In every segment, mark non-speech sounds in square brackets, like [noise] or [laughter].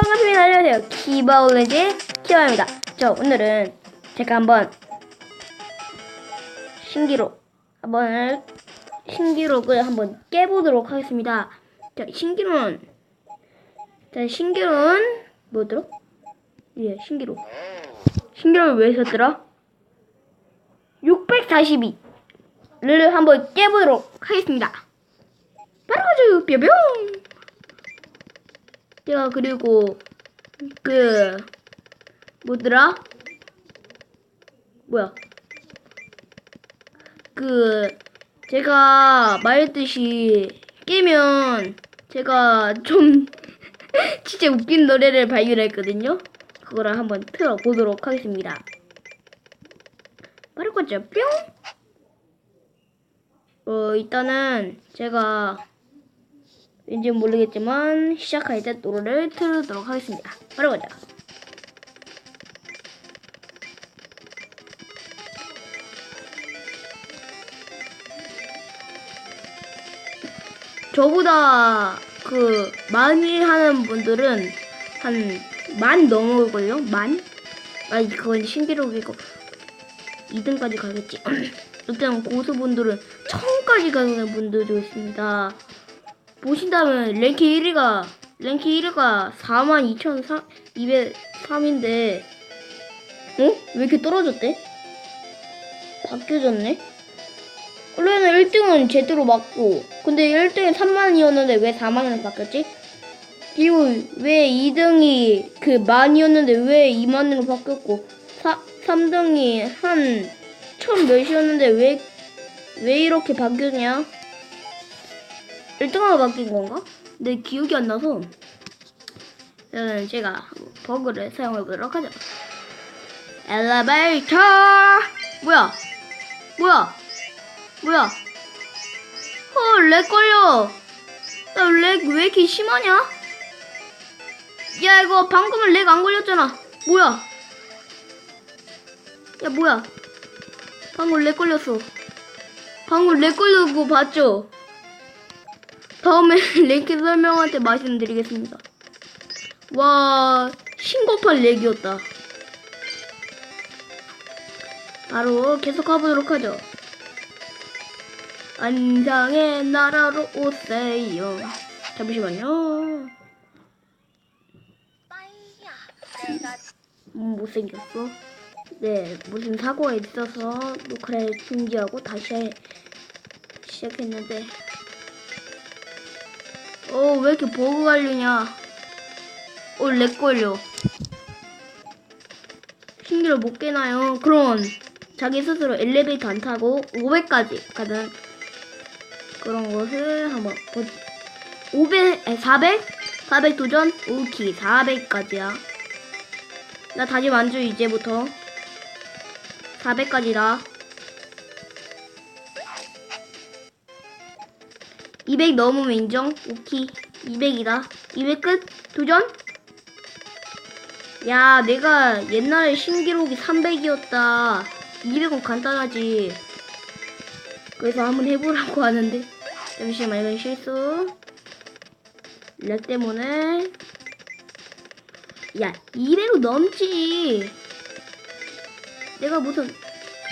반갑습니다. 안녕하세요. 키바올레지 키바입니다. 저 오늘은 제가 한번 신기록 한번 신기록을 한번 깨보도록 하겠습니다. 자, 신기록은 자, 신기록은 뭐더라? 예, 신기록. 신기록을 왜 썼더라? 642를 한번 깨보도록 하겠습니다. 바로 가죠, 뿅뿅. 제가 그리고 그 뭐더라? 뭐야? 그 제가 말했듯이 깨면 제가 좀 [laughs] 진짜 웃긴 노래를 발견했거든요. 그거를 한번 틀어 보도록 하겠습니다. 바로 거죠. 뿅. 어 일단은 제가 왠지 모르겠지만 시작할 때 노래를 틀도록 하겠습니다. 바로 가자. 저보다 그 많이 하는 분들은 한 만 넘어걸요? 만? 아니 그건 신기록이고 2등까지 가겠지. [clears throat] 일단 고수분들은 천까지 가는 분들도 있습니다. 보신다면 랭킹 1위가 랭킹 1위가 42,203인데 어? 왜 이렇게 떨어졌대? 바뀌어졌네? 원래는 1등은 제대로 맞고 근데 1등이 3만이었는데 왜 4만으로 바뀌었지? 그리고 왜 2등이 그 만이었는데 왜 2만으로 바뀌었고 4, 3등이 한 천 몇이었는데 왜, 왜 이렇게 바뀌었냐? 1등으로 바뀐 건가? 내 기억이 안 나서 저는 제가 버그를 사용해 보도록 하죠. 엘리베이터 뭐야? 뭐야? 뭐야? 헐, 렉 걸려. 나 렉 왜 이렇게 심하냐? 야, 이거 방금은 렉 안 걸렸잖아. 뭐야? 야, 뭐야? 방금 렉 걸렸어. 방금 렉거 봤죠? 다음에 [laughs] 랭킹 설명한테 말씀드리겠습니다. 와, 신고판 렉이었다. 바로 계속 가보도록 하죠. 안상의 나라로 오세요. 잠시만요. 음, 못생겼어. 네, 무슨 사고가 있어서 녹화를 중지하고 다시 해- 시작했는데. 어, 왜 이렇게 버그 걸리냐? 어, 렉 걸려. 신기를 못 깨나요? 그럼 자기 스스로 엘리베이터 안 타고 500까지 가는 그런 것을 한번 보 500, 아니 400? 400 도전? 오케이 400까지야 나 다시 만주 이제부터 400까지다 200 넘으면 인정? 오케이. 200이다. 200 끝? 도전? 야 내가 옛날에 신기록이 300이었다. 200은 간단하지. 그래서 한번 해보라고 하는데. 잠시만 이건 실수. 렉 때문에. 야 200은 넘지. 내가 무슨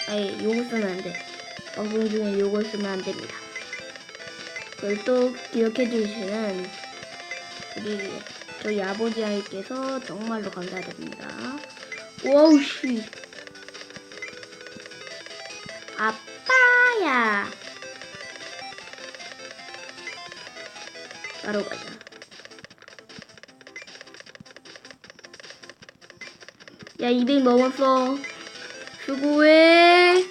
아니 욕을 쓰면 안 돼. 방송 중에 욕을 쓰면 안 됩니다 그걸 또 기억해 주시는 우리 저희 아버지께서 정말로 감사드립니다. 와우 씨. 아빠야. 바로 가자. 야 200 넘었어. 수고해.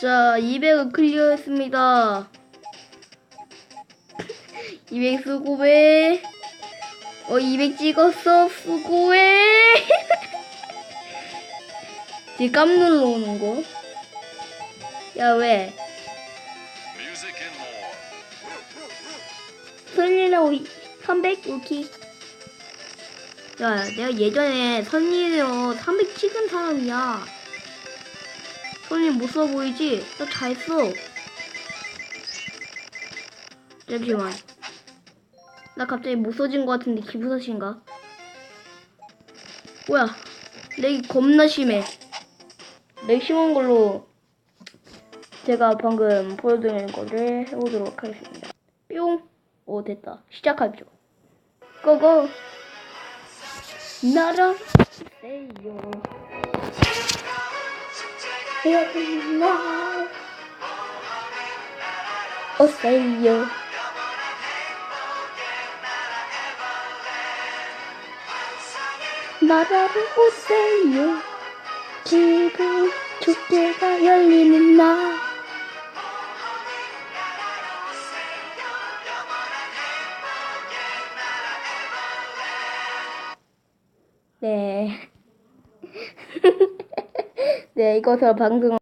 자 200을 클리어했습니다 200 수고해. 어 200 찍었어 수고해. [laughs] 지금 깜놀러 오는 거? 야 왜? 선리라고 300 오키 야 내가 예전에 선리로 300 찍은 사람이야. 선리 못써 보이지? 나 잘 써. 잠시만 나 갑자기 무서워진 것 같은데 탓인가? 뭐야? 렉이 겁나 심해. 렉 심한 걸로 제가 방금 보여드린 거를 해보도록 하겠습니다. 뿅! 오 됐다. 시작하죠. 고고! 날아세요. 나 오세요. 나라로 오세요. 기분 축제가 열리는 날. 네. [laughs] 네, 이것으로 방송